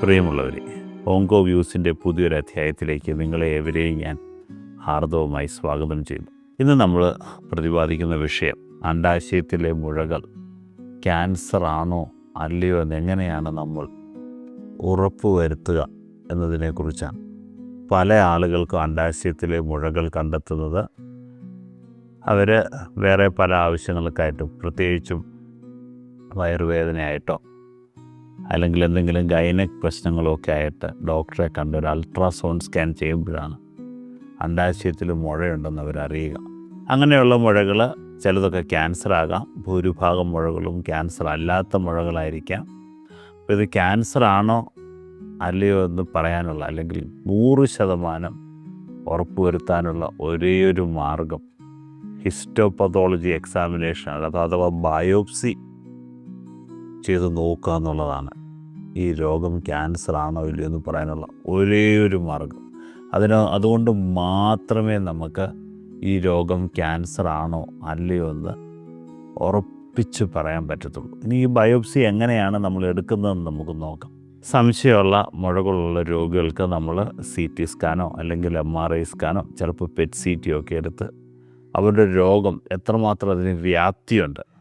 പ്രിയമുള്ളവരെ ഓങ്കോ വ്യൂസിന്റെ പുതിയൊരു അധ്യായത്തിലേക്ക് നിങ്ങളെ ഏവരെയും ഞാൻ ഹാർദവുമായി സ്വാഗതം ചെയ്യുന്നു. ഇന്ന് നമ്മൾ പ്രതിപാദിക്കുന്ന വിഷയം അണ്ടാശയത്തിലെ മുഴകൾ ക്യാൻസർ ആണോ അല്ലയോ എന്നെങ്ങനെയാണ് നമ്മൾ ഉറപ്പുവരുത്തുക എന്നതിനെക്കുറിച്ചാണ്. പല ആളുകൾക്കും അണ്ടാശയത്തിലെ മുഴകൾ കണ്ടെത്തുന്നത് അവർ വേറെ പല ആവശ്യങ്ങൾക്കായിട്ടും പ്രത്യേകിച്ചും വയറുവേദനയായിട്ടോ അല്ലെങ്കിൽ എന്തെങ്കിലും ഗൈനക് പ്രശ്നങ്ങളൊക്കെ ആയിട്ട് ഡോക്ടറെ കണ്ട് ഒരു അൾട്രാസൗണ്ട് സ്കാൻ ചെയ്യുമ്പോഴാണ് അണ്ടാശയത്തിൽ മുഴയുണ്ടെന്ന് അവരറിയുക. അങ്ങനെയുള്ള മുഴകൾ ചിലതൊക്കെ ക്യാൻസർ ആകാം ഭൂരിഭാഗം മുഴകളും ക്യാൻസർ അല്ലാത്ത മുഴകളായിരിക്കാം. അപ്പോൾ ഇത് ക്യാൻസർ ആണോ അല്ലയോ എന്ന് പറയാനുള്ള അല്ലെങ്കിൽ നൂറ് ശതമാനം ഉറപ്പുവരുത്താനുള്ള ഒരേ ഒരു മാർഗം ഹിസ്റ്റോപതോളജി എക്സാമിനേഷൻ അഥവാ ബയോപ്സി ചെയ്ത് നോക്കുക എന്നുള്ളതാണ്. ഈ രോഗം ക്യാൻസർ ആണോ ഇല്ലയോ എന്ന് പറയാനുള്ള ഒരേ ഒരു മാർഗം. അതിന് അതുകൊണ്ട് മാത്രമേ നമുക്ക് ഈ രോഗം ക്യാൻസർ ആണോ അല്ലയോ എന്ന് ഉറപ്പിച്ച് പറയാൻ പറ്റത്തുള്ളൂ. ഇനി ഈ ബയോപ്സി എങ്ങനെയാണ് നമ്മൾ എടുക്കുന്നതെന്ന് നമുക്ക് നോക്കാം. സംശയമുള്ള മുഴകളുള്ള രോഗികൾക്ക് നമ്മൾ സി ടി സ്കാനോ അല്ലെങ്കിൽ എം ആർ ഐ സ്കാനോ ചിലപ്പോൾ പെറ്റ് സി ടി ഒക്കെ എടുത്ത് അവരുടെ രോഗം എത്രമാത്രം അതിന് വ്യാപ്തിയുണ്ട്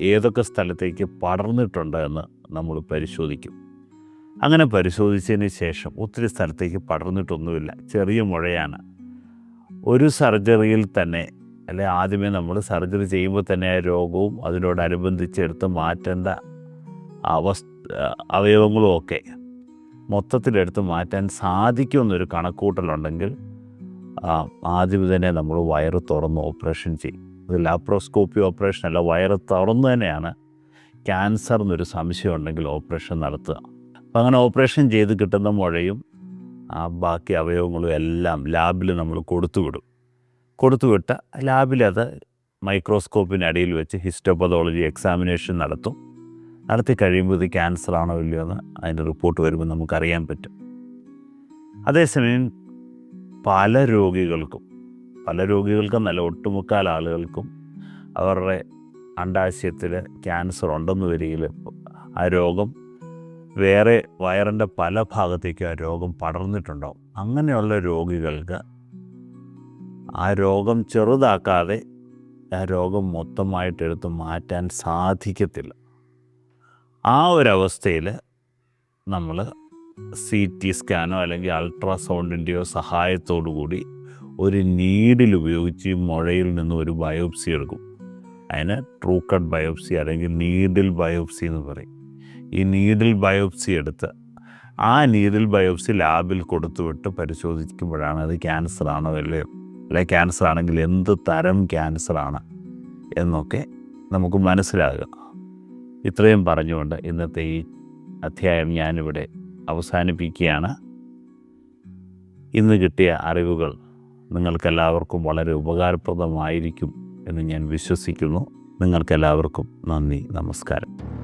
ഏതൊക്കെ സ്ഥലത്തേക്ക് പടർന്നിട്ടുണ്ട് എന്ന് നമ്മൾ പരിശോധിക്കും. അങ്ങനെ പരിശോധിച്ചതിന് ശേഷം ഒത്തിരി സ്ഥലത്തേക്ക് പടർന്നിട്ടൊന്നുമില്ല. ചെറിയ മുഴയാണ്. ഒരു സർജറിയിൽ തന്നെ അല്ലെ ആദ്യമേ നമ്മൾ സർജറി ചെയ്യുമ്പോൾ തന്നെ ആ രോഗവും അതിനോടനുബന്ധിച്ച് എടുത്ത് മാറ്റേണ്ട അവസ്ഥ അവയവങ്ങളും ഒക്കെ മൊത്തത്തിലെടുത്ത് മാറ്റാൻ സാധിക്കുമെന്നൊരു കണക്കൂട്ടലുണ്ടെങ്കിൽ ആദ്യം തന്നെ നമ്മൾ വയറ് തുറന്ന് ഓപ്പറേഷൻ ചെയ്യും. ഇത് ലാപ്രോസ്കോപ്പി ഓപ്പറേഷൻ അല്ല വയറ് തുറന്നു തന്നെയാണ്. ക്യാൻസർ എന്നൊരു സംശയം ഉണ്ടെങ്കിൽ ഓപ്പറേഷൻ നടത്തുക. അപ്പം അങ്ങനെ ഓപ്പറേഷൻ ചെയ്ത് കിട്ടുന്ന മുഴയും ആ ബാക്കി അവയവങ്ങളും എല്ലാം ലാബിൽ നമ്മൾ കൊടുത്തുവിടും. കൊടുത്തുവിട്ട ലാബിൽ അത് മൈക്രോസ്കോപ്പിനടിയിൽ വെച്ച് ഹിസ്റ്റോപതോളജി എക്സാമിനേഷൻ നടത്തും. നടത്തി കഴിയുമ്പോൾ ഇത് ക്യാൻസർ ആണോ ഇല്ലയോ എന്ന് അതിന്റെ റിപ്പോർട്ട് വരുമ്പോൾ നമുക്കറിയാൻ പറ്റും. അതേസമയം പല രോഗികൾക്കും പല രോഗികൾക്കും നല്ല ഒട്ടുമുക്കാൽ ആളുകൾക്കും അവരുടെ അണ്ടാശയത്തിൽ ക്യാൻസർ ഉണ്ടെന്ന് വരികയിൽ ആ രോഗം വേറെ വയറിന്റെ പല ഭാഗത്തേക്കും ആ രോഗം പടർന്നിട്ടുണ്ടാവും. അങ്ങനെയുള്ള രോഗികൾക്ക് ആ രോഗം ചെറുതാക്കാതെ ആ രോഗം മൊത്തമായിട്ട് എടുത്ത് മാറ്റാൻ സാധിക്കത്തില്ല. ആ ഒരവസ്ഥയിൽ നമ്മൾ സി ടി സ്കാനോ അല്ലെങ്കിൽ അൾട്രാസൗണ്ടിന്റെയോ സഹായത്തോടു കൂടി ഒരു നീഡിൽ ഉപയോഗിച്ച് മുഴയിൽ നിന്ന് ഒരു ബയോപ്സി എടുക്കും. അതിന് ട്രൂ കട്ട് ബയോപ്സി അല്ലെങ്കിൽ നീഡിൽ ബയോപ്സി എന്ന് പറയും. ഈ നീഡിൽ ബയോപ്സി എടുത്ത് ആ നീഡിൽ ബയോപ്സി ലാബിൽ കൊടുത്തുവിട്ട് പരിശോധിക്കുമ്പോഴാണ് അത് ക്യാൻസർ ആണോ അല്ലയോ അല്ലെ ക്യാൻസർ ആണെങ്കിൽ എന്ത് തരം ക്യാൻസർ ആണ് എന്നൊക്കെ നമുക്ക് മനസ്സിലാകുക. ഇത്രയും പറഞ്ഞുകൊണ്ട് ഇന്നത്തെ ഈ അധ്യായം ഞാനിവിടെ അവസാനിപ്പിക്കുകയാണ്. ഇന്ന് കിട്ടിയ അറിവുകൾ നിങ്ങൾക്കെല്ലാവർക്കും വളരെ ഉപകാരപ്രദമായിരിക്കും എന്ന് ഞാൻ വിശ്വസിക്കുന്നു. നിങ്ങൾക്കെല്ലാവർക്കും നന്ദി നമസ്കാരം.